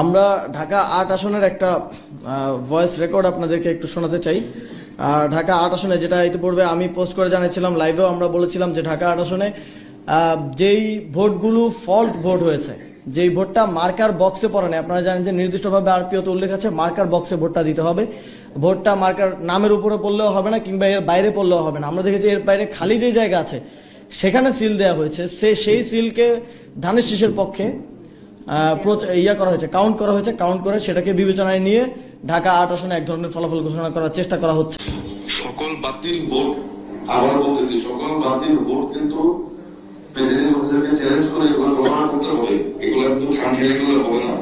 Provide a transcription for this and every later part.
আমরা ঢাকা আট আসনের একটা ভয়েস রেকর্ড আপনাদেরকে একটু শোনাতে চাই। ঢাকা আট আসনে যেটা ইতিপূর্বে আমি পোস্ট করে জানিয়েছিলাম লাইভেও আমরা বলেছিলাম যে ঢাকা আট আসনে যেই ভোটগুলো ফল্ট ভোট হয়েছে, যেই ভোটটা মার্কার বক্সে পড়ে আপনারা জানেন যে নির্দিষ্টভাবে আরপিওতে উল্লেখ আছে মার্কার বক্সে ভোটটা দিতে হবে। ভোটটা মার্কার নামের উপরে পড়লেও হবে না, কিংবা এর বাইরে পড়লেও হবে না। আমরা দেখেছি এর বাইরে খালি যে জায়গা আছে, সেখানে সিল দেওয়া হয়েছে। সে সেই সিলকে ধানের শীষের পক্ষে ইয়া করা হয়েছে কাউন্ট করা হয়েছে কাউন্ট করে সেটাকে বিবেচনায় নিয়ে ঢাকা আট আসনে এক ধরনের ফলাফল ঘোষণা করার চেষ্টা করা হচ্ছে। সকল বাতিল ভোট, আবার বলতেছি, সকল বাতিল ভোট কিন্তু প্রেসিডেন্ট হোসেনকে চ্যালেঞ্জ করে এগুলো প্রমাণ করতে হবে। এগুলো কিন্তু হবে না।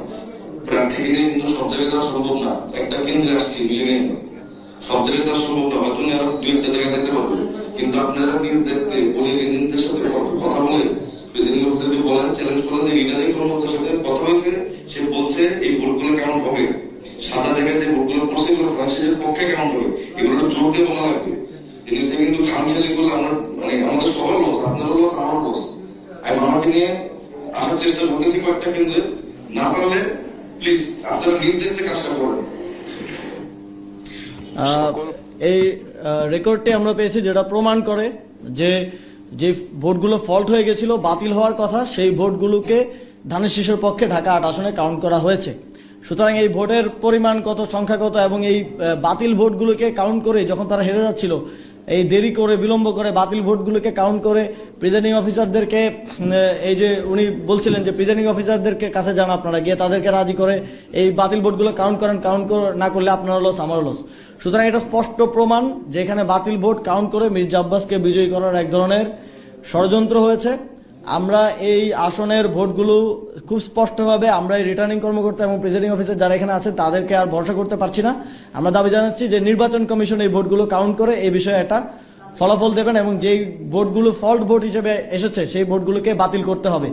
প্রার্থী নিয়ে কিন্তু সব জায়গায় দেওয়া সম্ভব না। একটা কেন্দ্রে আসছি সব জায়গায় দেওয়া সম্ভব না হয়তো একটা জায়গায় দেখতে কিন্তু আপনারা নিজ দেখতে বলে এজেন্টদের সাথে কথা- কথা বলে প্রেসিডেন্ট হোসেনকে চ্যালেঞ্জ যে সাথে সে বলছে, এই কেমন হবে? সাদা যে পড়ছে এগুলো ফ্রান্সিসের পক্ষে কেমন হবে? এগুলো জোর দিয়ে বলা লাগবে। কিন্তু খাম খেলে করলে আমরা মানে আমাদের সবার লস আপনারও লস লস আমি আমাকে নিয়ে আসার চেষ্টা করতেছি কয়েকটা কেন্দ্রে। না পারলে প্লিজ আপনারা নিজ দেখতে কাজটা এই রেকর্ডটি আমরা পেয়েছি যেটা প্রমাণ করে যে যে ভোটগুলো ফল্ট হয়ে গেছিল, বাতিল হওয়ার কথা, সেই ভোটগুলোকে ধানের শীষের পক্ষে ঢাকা আট আসনে কাউন্ট করা হয়েছে। সুতরাং এই ভোটের পরিমাণ কত, সংখ্যা কত, এবং এই বাতিল ভোটগুলোকে কাউন্ট করে যখন তারা হেরে যাচ্ছিল এই দেরি করে, বিলম্ব করে বাতিল ভোটগুলোকে কাউন্ট করে প্রিজাইডিং অফিসারদেরকে এই যে উনি বলছিলেন যে প্রিজাইডিং অফিসারদেরকে কাছে যান আপনারা, গিয়ে তাদেরকে রাজি করে এই বাতিল ভোটগুলো কাউন্ট করেন কাউন্ট না করলে আপনার লস আমার লস সুতরাং এটা স্পষ্ট প্রমাণ যে এখানে বাতিল ভোট কাউন্ট করে মির্জা আব্বাসকে বিজয়ী করার এক ধরনের ষড়যন্ত্র হয়েছে। আমরা এই আসনের ভোটগুলো খুব স্পষ্টভাবে আমরা এই রিটার্নিং কর্মকর্তা এবং প্রেসিডিং অফিসার যারা এখানে আছেন, তাদেরকে আর ভরসা করতে পারছি না। আমরা দাবি জানাচ্ছি যে নির্বাচন কমিশন এই ভোটগুলো কাউন্ট করে, এই বিষয়ে একটা ফলাফল দেবেন এবং যেই ভোটগুলো ফল্ট ভোট হিসেবে এসেছে, সেই ভোটগুলোকে বাতিল করতে হবে।